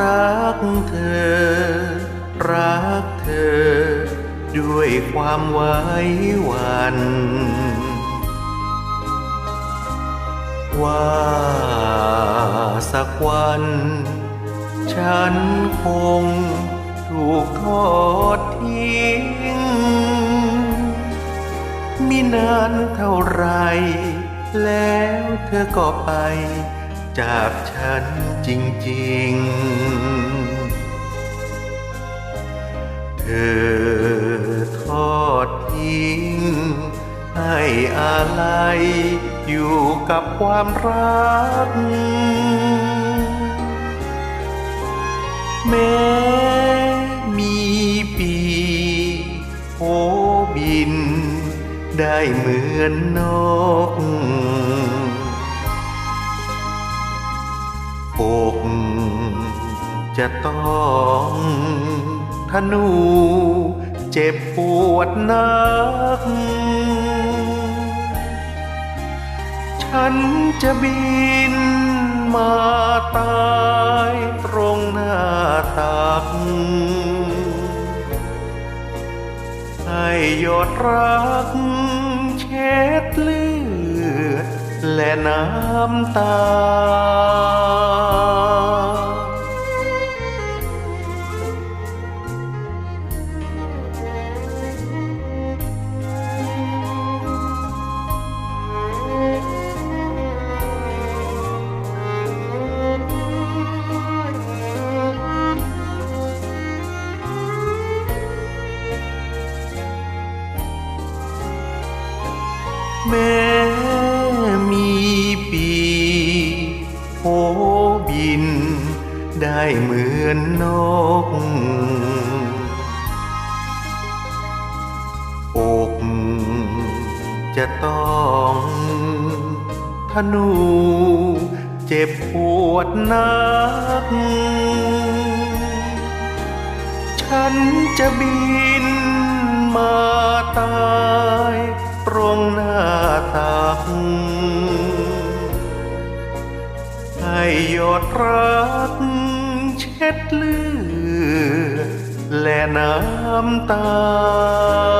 รักเธอ รักเธอ ด้วยความไว้วัน ว่าสักวัน ฉันคงถูกทอดทิ้งมินานเท่าไร แล้วเธอก็ไป จากฉันจริง ๆ เธอทอดทิ้งให้อะไรอยู่กับความรัก แม้มีปีโผบิน ได้เหมือนนก อกจะต้องธนูเจ็บปวดนัก ฉันจะบินมาตายตรงหน้าตัก ให้หยดรักเช็ดเลือดและน้ำตา แม้มีปีโผบิน ได้เหมือนนกอกจะต้องธนูเจ็บปวดนัก ฉันจะบินมาตาย ยดรักเช็ดเลือดและน้ำตา